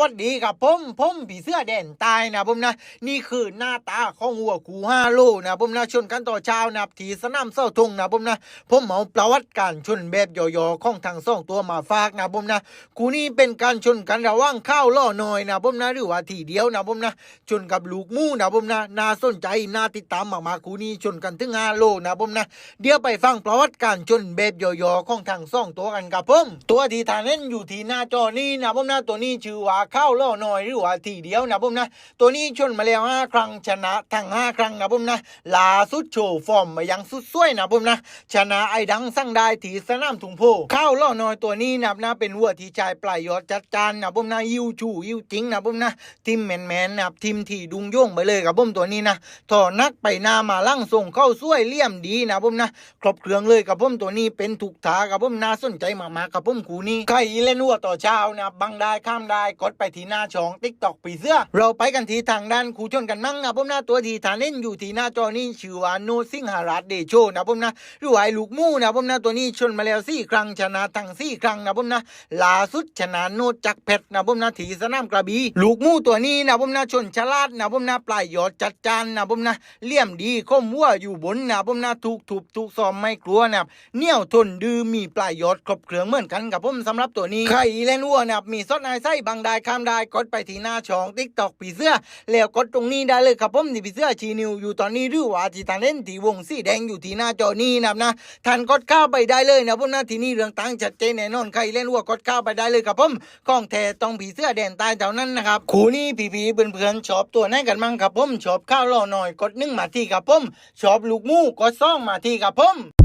วัสดีครับผมผมผีเสื้อแดนตายนะผมนะ นี่คือหน้าตาของวัวกูห้าโลนะผมนะชนกันต่อเช้านะทีสนามเส้าทงนะผมนะ ผมเอาประวัติการชนแบบย่อๆของทางสองตัวมาฝากนะผมนะกูนี่เป็นการชนกันระว่างข้าวล่อหน่อยนะผมนะหรือว่าทีเดียวนะผมนะชนกับลูกมูนะผมนะน่าสนใจน่าติดตามมากๆกูนี่ชนกันถึงห้าโลนะผมนะเดี๋ยวไปฟังประวัติการชนแบบย่อๆของทางสองตัวกันครับผมตัวที่ทานเล่นอยู่ที่หน้าจอนี้นะผมนะตัวนี้ชื่อว่าเข้าวล่อหน่อยหรือว่าทีเดียวนะผมนะ ตัวนี้ชนมาแล้วห้าครั้งชนะทั้งห้าครั้งนะผมนะลาสุดโชว์ฟอร์มมายังสุดสวยนะผมนะ ชนะไอ้ดังสั่งได้ทีสนามถุงโพเข้าวล่อหน่อยตัวนี้นะนะเป็นวัวที่ชายปลายยอดจัดจานนะผมนะยิวชูยิวจริงนะผมนะทีมแมนแมนนะทีมที่ดุงโย่งไปเลยครับผมตัวนี้นะถอนักไปนามาลั่งส่งเข้าสวยเลี่ยมดีนะผมนะครบเครื่องเลยกับผมตัวนี้เป็นถูกทากับผมน่าสนใจมากๆกับผมคูนี้ใครเล่นวัวต่อเช้านะบังได้ข้ามได้กดไปที่หน้าช่องติ๊กตอกปีเสื้อ เราไปกันที่ทางด้านคูชนกันมั่งนะผมนะตัวทีฐานเล่นอยู่ที่หน้าจอนี้ชื่อว่าโนซิงหารัตเดโชนะผมนะหรือว่าไอ้ลูกมูนะผมนะตัวนี้ชนมาแล้วสี่ครั้งชนะทั้งสี่ครั้งนะผมนะล่าสุดชนะโนจักเพชรนะผมนะทีสนามกระบี่ลูกมูตัวนี้นะผมนะชนฉลาดนะผมนะปลายยอดจัดจานนะผมนะเลี่ยมดีคมวัวอยู่บนนะผมนะถูกถูกถูกซ้อมไม่กลัวนะเนี่ยวทนดื้อมีปลายยอดครบเครื่องเหมือนกันกับผมสำหรับตัวนี้ใครเล่นวัวนะมีซดนายไส้บางได้ข้ามได้กดไปที่หน้าช่องติ๊กตอกปีเสื้อแล้วกดตรงนี้ได้เลยครับผมที่ปีเสื้อชีนิวอยู่ตอนนี้หรือว่าที่ทานเล่นที่วงสีแดงอยู่ที่หน้าจอนี้นะครับนะท่านกดเข้าไปได้เลยนะผมนะที่นี่เรื่องตั้งชัดเจนแน่นอนใครเล่นวัวกดเข้าไปได้เลยครับผมของแท้ต้องผีเสื้อแดนใต้เท่านั้นนะครับคู่นี้ผีๆเพื่อนๆชอบตัวไหนกันมั่งครับผมชอบข้าวล่อหน่อยกดหนึ่งมาที่ครับผมชอบลูกมูกดสองมาที่ครับผม